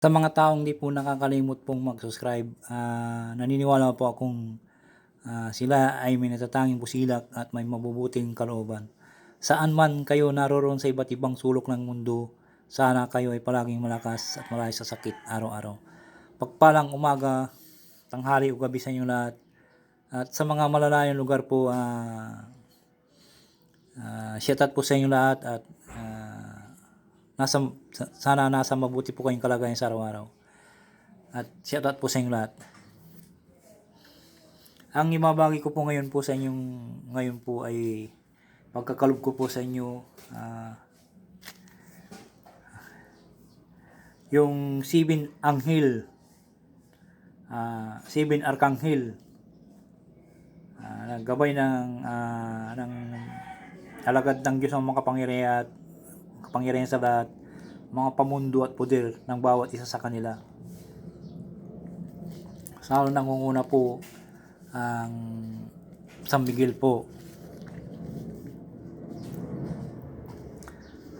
Sa mga taong di po nakakalimot pong mag-subscribe, ah, naniniwala po akong ah, sila ay may natatanging busilak at may mabubuting kalooban. Saan man kayo naroon sa iba't ibang sulok ng mundo, sana kayo ay palaging malakas at malayo sa sakit araw-araw. Pagpalang umaga, tanghali o gabi sa inyo lahat. At sa mga malalayong lugar po, ah, ah, shout out po sa inyo lahat at nasa, sa- sana nasa mabuti po kayong kalagayan sa araw-araw. At shout out po sa inyo lahat. Ang ibabagi ko po ngayon po sa inyong ngayon po ay pagkakalob ko po sa inyo ah, yung Sibin Anghel ah, Sibin Arkanghel ah, naggabay ng ah, ng alagad ng Diyos ng mga kapangyarihan kapangyarihan sa lahat mga pamundo at poder ng bawat isa sa kanila sa unang nangunguna po ang San Miguel po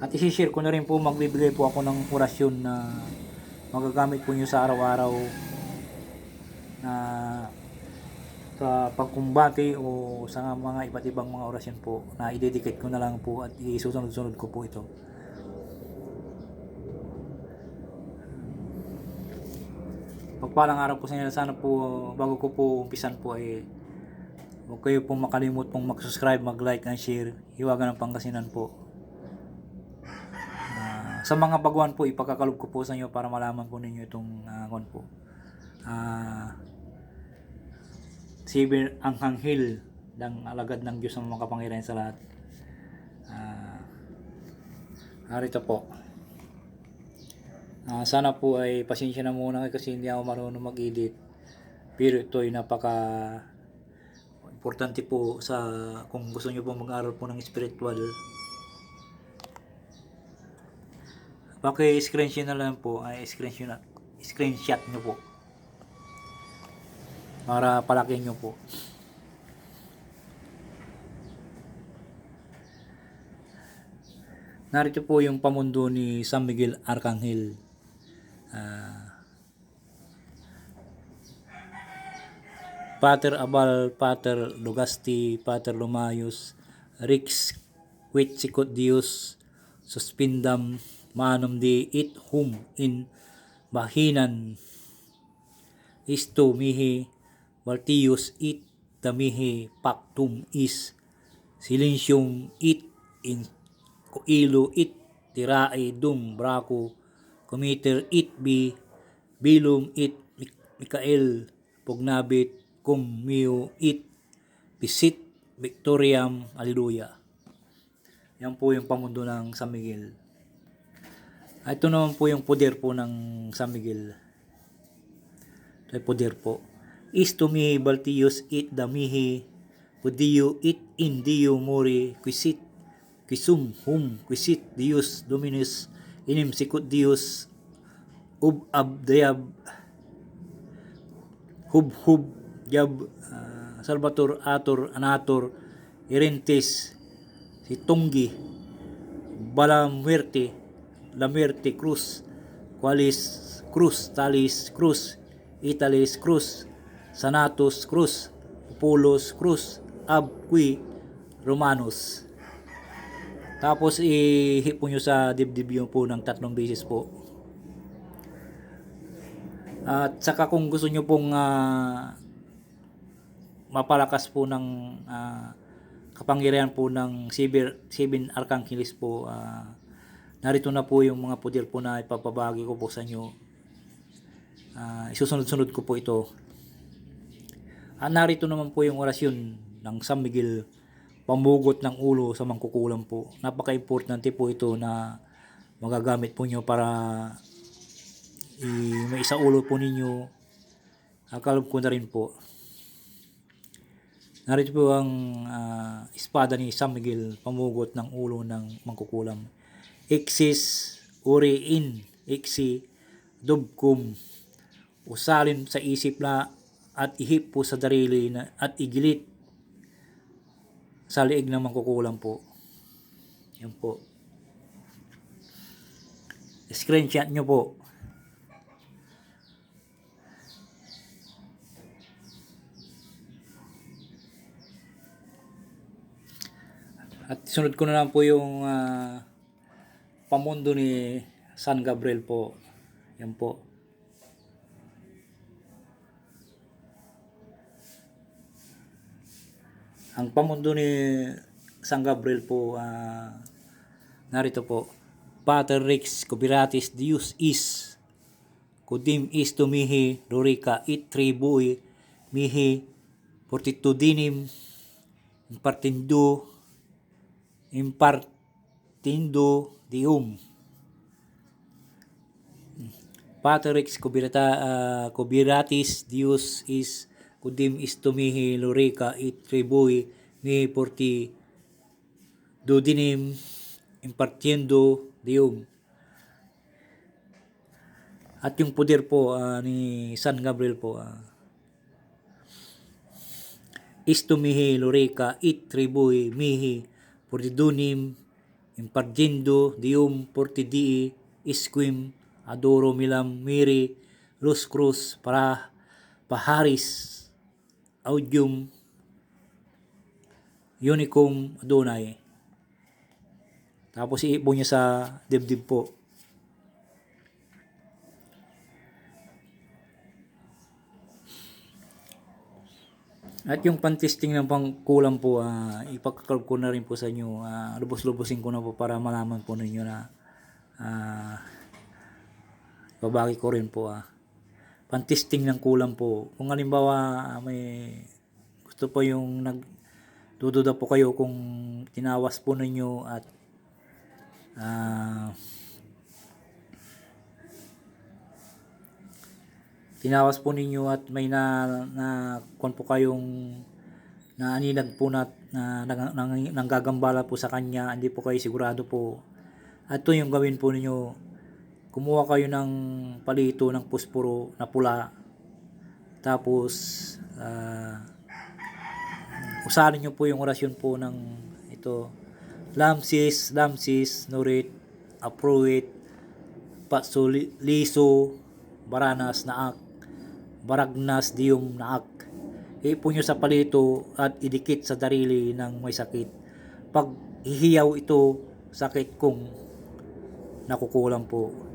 at isishare ko na rin po magbibigay po ako ng orasyon na magagamit po nyo sa araw-araw na sa pagkumbati o sa mga iba't ibang mga orasyon po na i-dedicate ko na lang po at isusunod-sunod ko po ito. Pagpalang araw po sa inyo, sana po bago ko po umpisan po ay huwag kayo pong makalimut pong mag-subscribe, mag-like and share. Hiwagan ng Pangasinan po. Ah, sa mga baguhan po, ipagkakalob ko po sa inyo para malaman po ninyo itong uh, po. Ah, si ang hanghil ng alagad ng Diyos ng mga kapangyarihan sa lahat. Ah, narito po. Ah, sana po ay pasensya na muna kasi hindi ako marunong mag-edit. Pero ito ay napaka importante po sa kung gusto niyo po mag-aral po ng spiritual. Paki-screenshot na lang po, ay screenshot, screenshot niyo po. Para palakihin niyo po. Narito po yung pamundo ni San Miguel Arcangel. Ah, Pater Abal, Pater Lugasti, Pater Lumayos, Rix Quitsikot Dios, Suspindam, Manum di it hum in Bahinan, Isto mihi, Valtius it damihi pactum is, Silensium it in Kuilo it tirae dum braco, Comiter it bi, Bilum it Mik- Mikael, Pugnabit, cum mio it, Pisit, Victoriam, Alleluia. Yan po yung pamundo ng San Miguel. Ah, Ito naman po yung poder po ng San Miguel. Ito yung poder po. Isto mihi baltius it damihi, Pudiyo it in Dio mori, quisit, quisum hum, quisit Dios Dominus, inim sikut Dios, ub ab dayab, hub hub jab ah, salvator ator anator irentes si Tunggi bala muerte la muerte cruz qualis cruz talis cruz italis cruz sanatus cruz pulos cruz ab qui romanus tapos ihipo nyo sa dibdib yun po ng tatlong beses po at saka kung gusto nyo pong ah, mapalakas po ng ah, kapangyarihan po ng Sibir, Sibin Arkangelis po, ah, narito na po yung mga pudir po na ipapabagi ko po sa inyo. Ah, isusunod-sunod ko po ito. At narito naman po yung orasyon ng San Miguel, pamugot ng ulo sa mangkukulam po. Napaka-importante po ito na magagamit po nyo para i- may isa ulo po ninyo. Akalob ko na rin po. Narito po ang ah, espada ni San Miguel, pamugot ng ulo ng mangkukulam. Exis uriin, exi dubkum, usalin sa isip na at ihip po sa darili na, at igilit sa liig ng mangkukulam po. Yan po. Screenshot nyo po. At sunod ko na lang po yung uh, pamundo ni San Gabriel po. Yan po. Ang pamundo ni San Gabriel po, ah, narito po. Pater Rex Cubiratis Deus is Kudim is tumihi Lorica it tribui mihi fortitudinim impartindo impartindo dium Pater Rex Cubirata, ah, Cubiratis Deus is Kudim is tumihi Lorica it tribui mihi forti dudinim impartiendo dium. At yung poder po ah, ni San Gabriel po ah, isto mihi lorica it tribui mihi portidunim impargiendo dium portidii isquim adoro milam miri los cruz para paharis audium unicum adonai tapos iipo niya sa dibdib po At yung pan-testing ng pangkulang po, ah, ipakakalb ko na rin po sa inyo. ah, lubos-lubosin ko na po para malaman po ninyo na ah, babagi ko rin po. Ah. Pan-testing ng kulang po. Kung halimbawa may gusto po yung nag dududa po kayo kung tinawas po ninyo at ah, tinawas po ninyo at may na, na kung po kayong na aninag po na, na, nang, nang, nanggagambala po sa kanya, hindi po kayo sigurado po. At ito yung gawin po ninyo, kumuha kayo ng palito ng puspuro na pula, tapos ah, usarin nyo po yung orasyon po ng ito, Lamsis, Lamsis, Nurit, Apruit, Patsuliso, Baranas, Naak, Baragnas, Dium, Naak. Ipo nyo sa palito at idikit sa darili ng may sakit. Pag hihiyaw ito, sakit kung nakukulang po.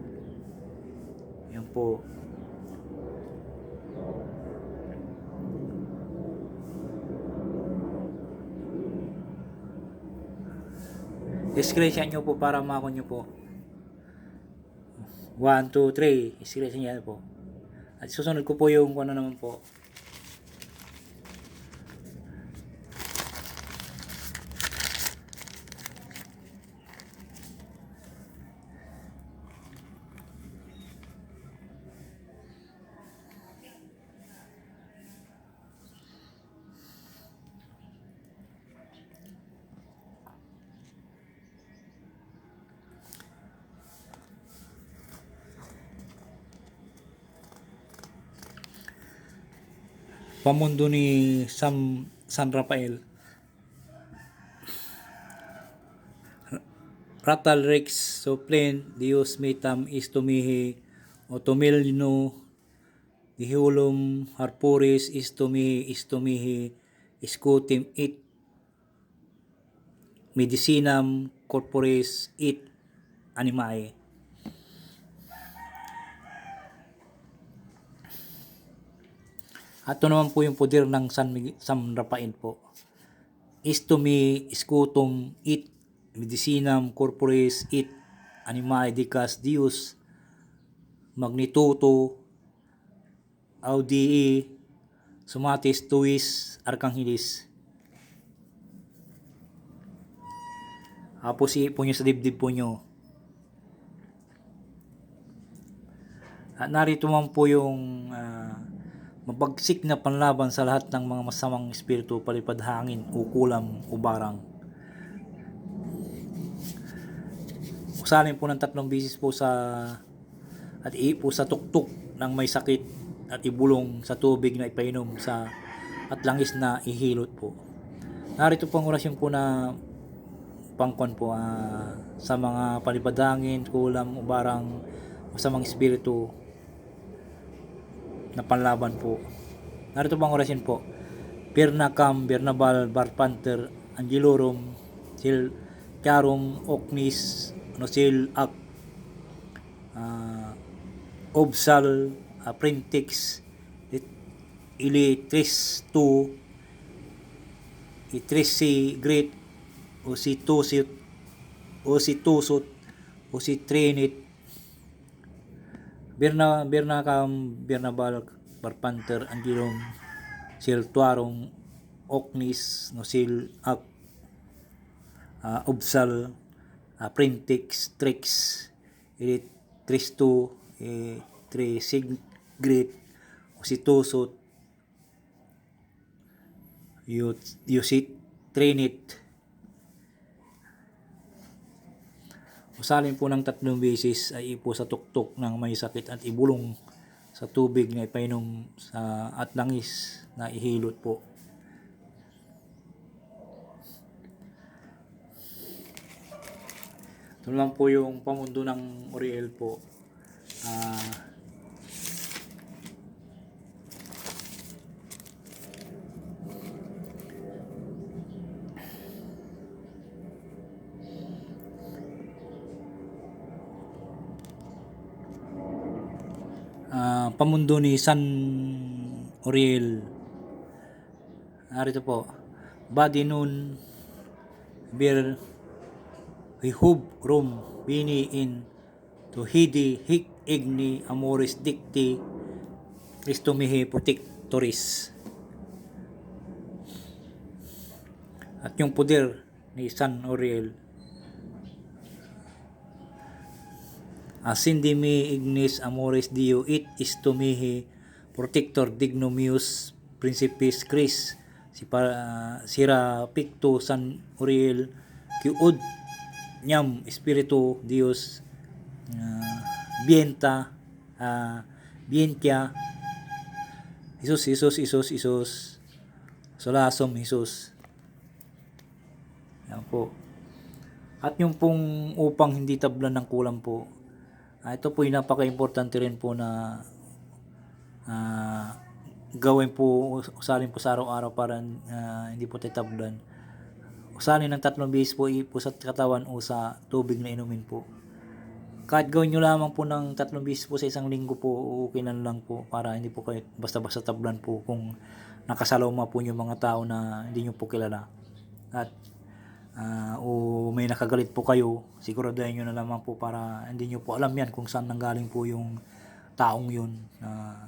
Yan po. Discretion nyo po para makon nyo po. 1, 2, 3. Discretion nyo po. At susunod ko po yung ano naman po. Pamundo ni Sam San Rafael. Ratal Rex Suplen Dios metam istumihi otomilno dihulum harpuris istumihi istumihi iskutim it medicinam corporis it animae. At ito naman po yung poder ng San, San Rafael po. Istumi scutum it medicinam corporis it animae dicas Deus magnituto audii sumatis tuis arcanghelis Tapos po nyo sa dibdib po nyo. At narito man po yung ah, mabagsik na panlaban sa lahat ng mga masamang espiritu, palipad hangin, ukulam, ubarang. Usalin po ng tatlong bisis po sa at ipo sa tuktok ng may sakit at ibulong sa tubig na ipainom sa at langis na ihilot po. Narito po ang orasyon po na pangkon po ah, sa mga palibadangin, kulam, ubarang, masamang espiritu na panlaban po. Narito po ang orasyon po. Pirnacam, Bernabal, Barpanter, Angelorum, sil karom oknis no sil ak ah, obsal aprintix it ili tris tu itris si great o si tusit o si tusot o si trinit birna birna kam birna bal barpanter angilom sil tuarong oknis no sil ak ah, obsal aprintix trix ili tristo e tri sigrit o si tusot yut yusit trinit Usalin po ng tatlong beses ay ipo sa tuktok ng may sakit at ibulong sa tubig na ipainom sa at langis na ihilot po. Ito naman po yung pamundo ng Uriel po. Ah, pamundo ni San Uriel. Narito po. Badi nun bir hihub rum bini in to hidi hik igni amoris dicti Cristo mihi protectoris. At yung poder ni San Uriel Asindi mi ignis amoris Dio it is mihi protector dignomius principis Chris. Si para sira picto San Uriel kiud nyam espiritu Dios uh, bienta uh, bientia. Isus Isus Isus Isus. Solasom Isus. Yan po. At yung pong upang hindi tablan ng kulang po Ah, ito po yung napaka-importante rin po na ah, gawin po, usalin po sa araw-araw para ah, hindi po tatablan. Usalin ng tatlong beses po, po sa katawan o sa tubig na inumin po. Kahit gawin nyo lamang po ng tatlong beses po sa isang linggo po, okay na lang po para hindi po kayo basta-basta tablan po kung nakasaloma po yung mga tao na hindi nyo po kilala. At Ah, o may nakagalit po kayo, siguraduhin nyo na lamang po para hindi nyo po alam yan kung saan nanggaling po yung taong yun. Ah,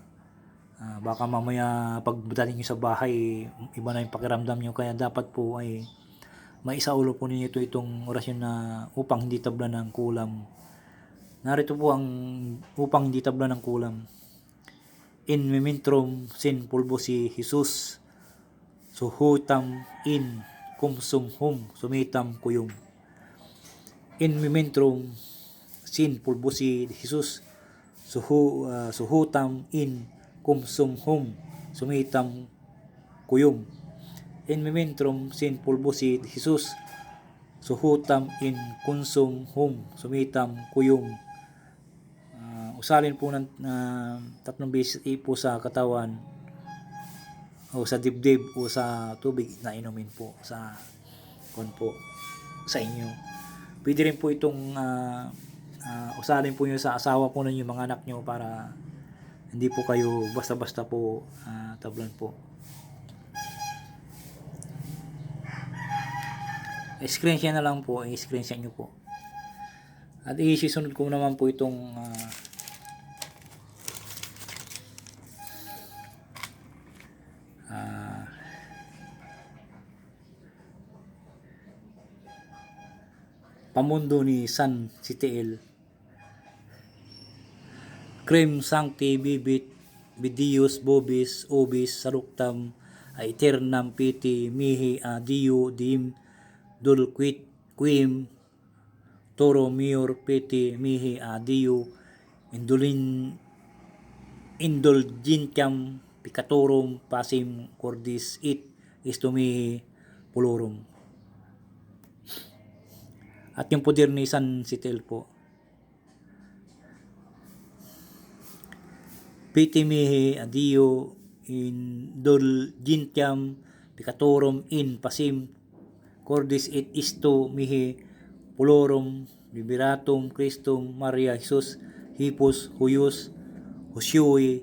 ah, baka mamaya pagdating nyo sa bahay, iba na yung pakiramdam nyo. Kaya dapat po ay maisaulo po ninyo ito itong orasyon na upang hindi tabla ng kulam. Narito po ang upang hindi tabla ng kulam. In memintrum sin pulbo si Jesus suhutam in cum sum hum sumitam kuyum. In memintrum sin pulbusi Jesus suhu uh, suhutam in cum sum hum sumitam kuyum. In memintrum sin pulbusi Jesus suhutam in kunsum hum sumitam kuyum. Uh, usalin po ng uh, tatlong beses ipo sa katawan o sa dibdib o sa tubig na inumin po sa kon po sa inyo. Pwede rin po itong uh, uh, usalin po nyo sa asawa po ninyo mga anak nyo para hindi po kayo basta-basta po uh, tablan po. screen share na lang po, i-screen share nyo po. At isusunod ko naman po itong uh, pamundo ni San Sitiel Crem Sancti Bibit Bidius Bobis Obis Saruktam Aeternam Piti Mihi a Dio Dim Dulquit Quim Toro Mior Piti Mihi a Dio Indulin Indulgentiam Picatorum Pasim Cordis It Istumihi Pulorum at yung poder ni San Sitel po. Pitimihi adio in dol gintiam picatorum in pasim cordis et isto mihi pulorum liberatum Christum Maria Jesus hipos huyus husyui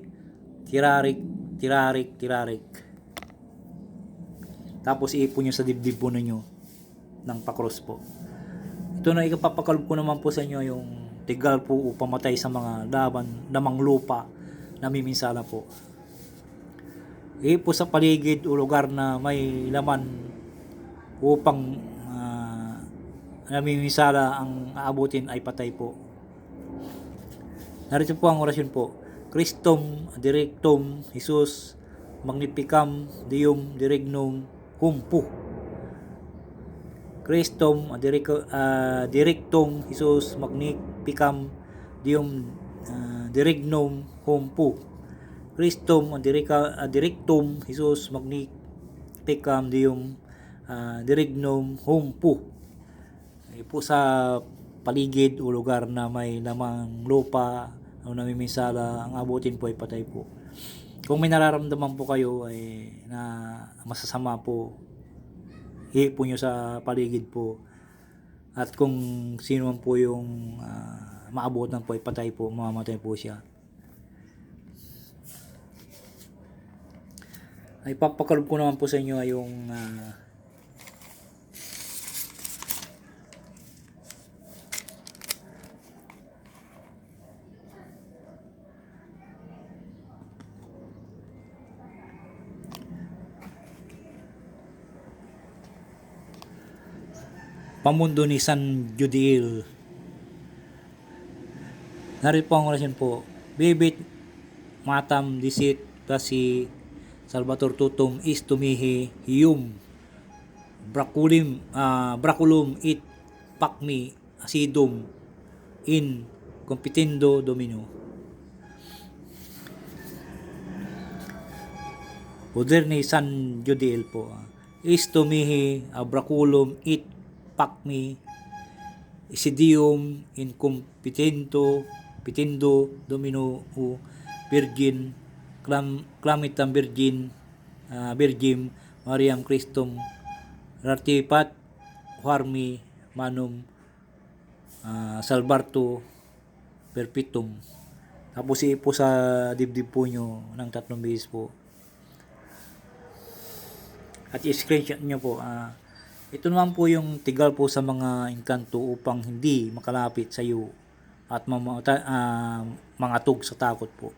tirarik tirarik tirarik tapos iipon nyo sa dibdib po ninyo ng pakros po ito na ikapapakalb ko naman po sa inyo yung tigal po upang matay sa mga laban namang lupa na miminsala po ipo sa paligid o lugar na may laman upang uh, namiminsala ang aabutin ay patay po. Narito po ang orasyon po. Christum directum Jesus magnificam Deum diregnum humpu. Christum uh, directum Jesus magnificam Deum uh, diregnum humpu. Christum uh, directum Jesus magnificam Deum uh, diregnum humpu. Eh, po sa paligid o lugar na may lamang lupa o namiminsala, ang abutin po ay patay po. Kung may nararamdaman po kayo ay na masasama po, hipo nyo sa paligid po. At kung sino man po yung uh, maabutan po ay patay po, mamamatay po siya. Ay papakaroon ko naman po sa inyo ay yung uh, pamundo ni San Judiel. Narito po ang orasyon po. Bibit matam disit kasi Salvator tutum is tumihi hium braculim uh, braculum it pakmi asidum in competendo domino Poder ni San Judiel po. ah. Is tumihi abraculum it pakmi isidium in competento pitendo domino u virgin clam clamitam virgin uh, virgin Mariam Christum rartipat huarmi manum uh, salbarto perpetuum tapos ipo sa dibdib po nyo ng tatlong bihis po. At i-screenshot nyo po ah ito naman po yung tigal po sa mga engkanto upang hindi makalapit sa iyo at mamata, ah, mga tug sa takot po.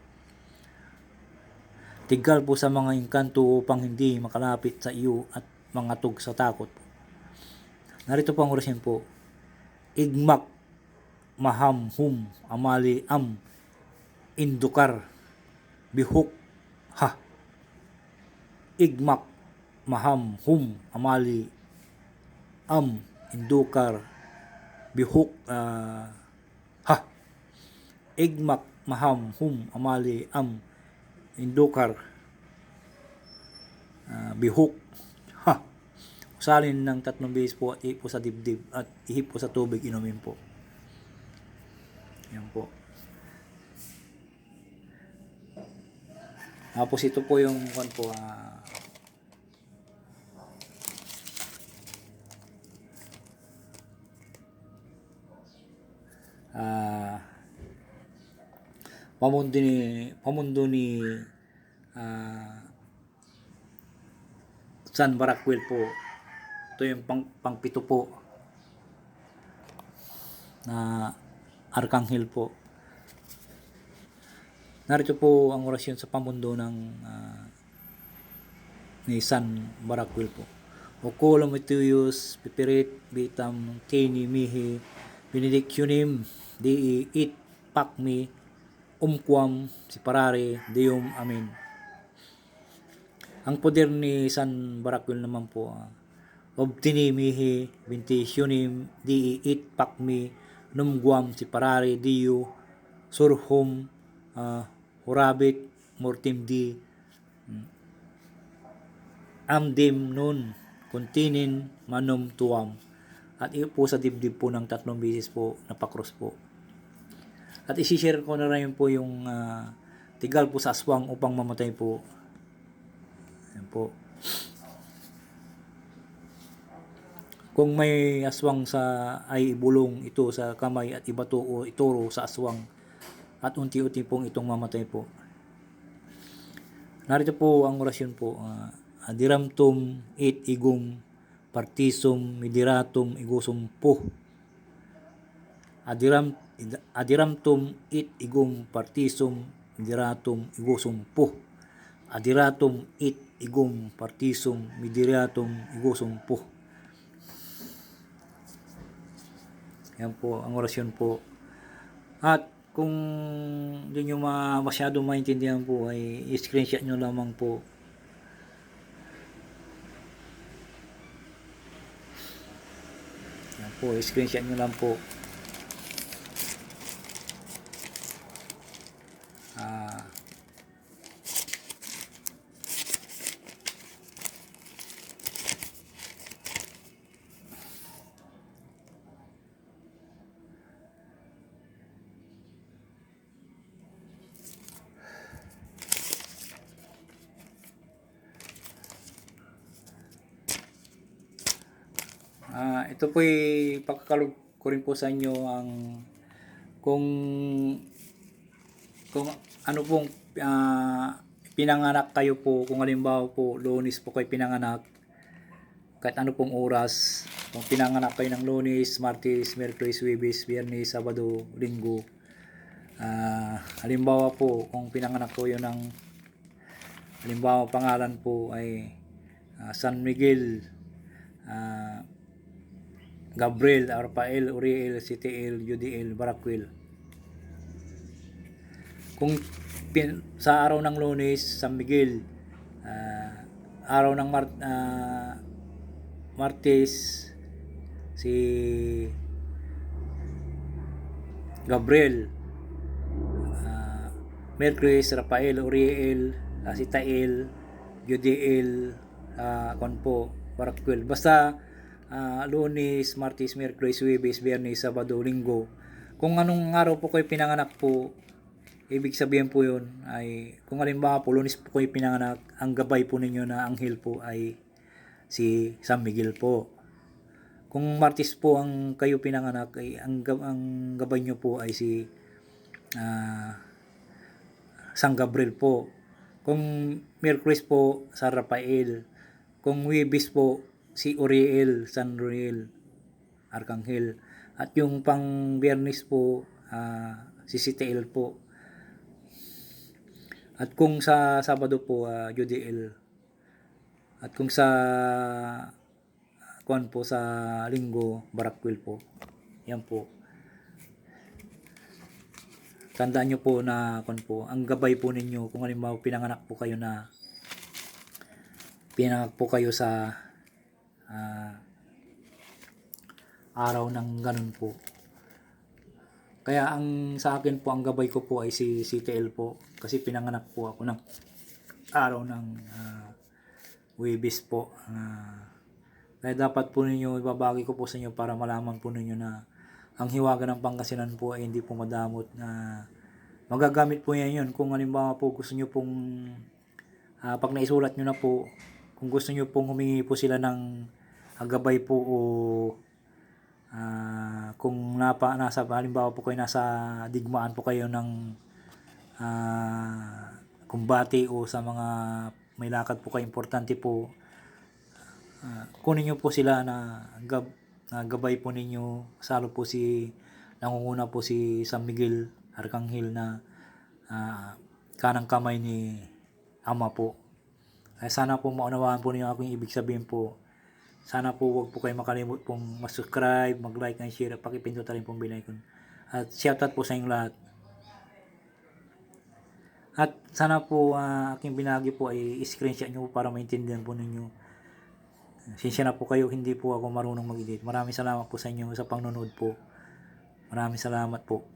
Tigal po sa mga engkanto upang hindi makalapit sa iyo at mga tug sa takot po. Narito po ang orasyon po. Igmak maham hum amali am indukar bihuk ha igmak maham hum amali am indukar bihuk ah, ha. Igmak maham hum amali am indukar ah, bihuk ha. Usalin ng tatlong bihis po at ipo sa dibdib at ihip po sa tubig inumin po. Yan po. Tapos ito po yung kwan po ah, ah pamundo ni pamundo ni ah, San Barakwil po. Yung pang, pangpito po na Arkanghel po. Narito po ang orasyon sa pamundo ng ah, ni San Barakwil po. Oculum itius pipirit bitam tini mihi benedictionem dii it pakmi umquam separare deum amen ang poder ni San Barakwil naman po uh, obtinimihi benedictionem dii it pakmi numquam separare dio surhum uh, hurabit mortem di. Amdim nun kontinin manum tuam. At iyo po sa dibdib po ng tatlong beses po napakross po at isishare ko na rin po yung ah, tigal po sa aswang upang mamatay po yan po kung may aswang sa ay bulong ito sa kamay at ibato o ituro sa aswang at unti-unti pong itong mamatay po. Narito po ang orasyon po. ah, adiramtum it igum partisum midiratum igusum po. Adiram adiramtum it igum partisum midiratum igusum po. Adiratum it igum partisum midiratum igusum po. Yan po ang orasyon po. At kung hindi nyo ma masyado maintindihan po ay i-screenshot nyo lamang po. Yan po, i-screenshot nyo lang po. Ito po ay pagkakalog ko rin po sa inyo ang kung kung ano pong ah, pinanganak kayo po. Kung halimbawa po lunes po kayo pinanganak kahit ano pong oras kung pinanganak kayo ng lunes, martes, merkulis, webes, biyernes, sabado, linggo ah, halimbawa po kung pinanganak ko yun ng halimbawa pangalan po ay ah, San Miguel ah, Gabriel, Arpael, Uriel, Citiel, Judiel, Barakwil. Kung pin, sa araw ng lunes, San Miguel, ah, araw ng Mar, ah, Martes, si Gabriel, ah, Mercury, Rafael, Uriel, uh, si Tael, Judiel, uh, Konpo, Barakwil. Basta ah, lunes, martes, merkulis, webes, biyernes, sabado, linggo. Kung anong araw po kayo pinanganak po, ibig sabihin po yun ay, kung halimbawa po, lunes po kayo pinanganak, ang gabay po ninyo na anghel po ay si San Miguel po. Kung martes po ang kayo pinanganak, ay ang, ang gabay nyo po ay si ah, San Gabriel po. Kung Merkulis po, San Rafael. Kung Webes po, si Uriel, San Uriel, Arkanghel. At yung pang Biyernes po, ah, si Sitiel po. At kung sa Sabado po, uh, Judiel. At kung sa kuan po sa Linggo, Barakwil po. Yan po. Tandaan nyo po na kuan po, ang gabay po ninyo kung halimbawa pinanganak po kayo na pinanganak po kayo sa ah, araw ng ganun po. Kaya ang sa akin po ang gabay ko po ay si si TL po kasi pinanganak po ako ng araw ng uh, Webis po. Ah, kaya dapat po ninyo ibabagi ko po sa inyo para malaman po ninyo na ang hiwaga ng Pangasinan po ay hindi po madamot na magagamit po yan yun kung halimbawa po gusto nyo pong ah, pag naisulat nyo na po kung gusto nyo pong humingi po sila ng gabay po o ah, kung napa, nasa halimbawa po kayo nasa digmaan po kayo ng ah, kumbati o sa mga may lakad po kayo importante po ah, kunin nyo po sila na, gab, na gabay po ninyo. Salo po si nangunguna po si San Miguel Arkanghel na ah, kanang kamay ni Ama po ay sana po maunawaan po ninyo aking ibig sabihin po sana po wag po kayo makalimot pong mag-subscribe, mag-like and share at pakipindot rin pong bell icon. At shoutout po sa inyong lahat. At sana po ah, aking binagi po ay screenshot nyo para maintindihan po ninyo. Sinsya na po kayo, hindi po ako marunong mag-edit. Maraming salamat po sa inyo sa panonood po. Maraming salamat po.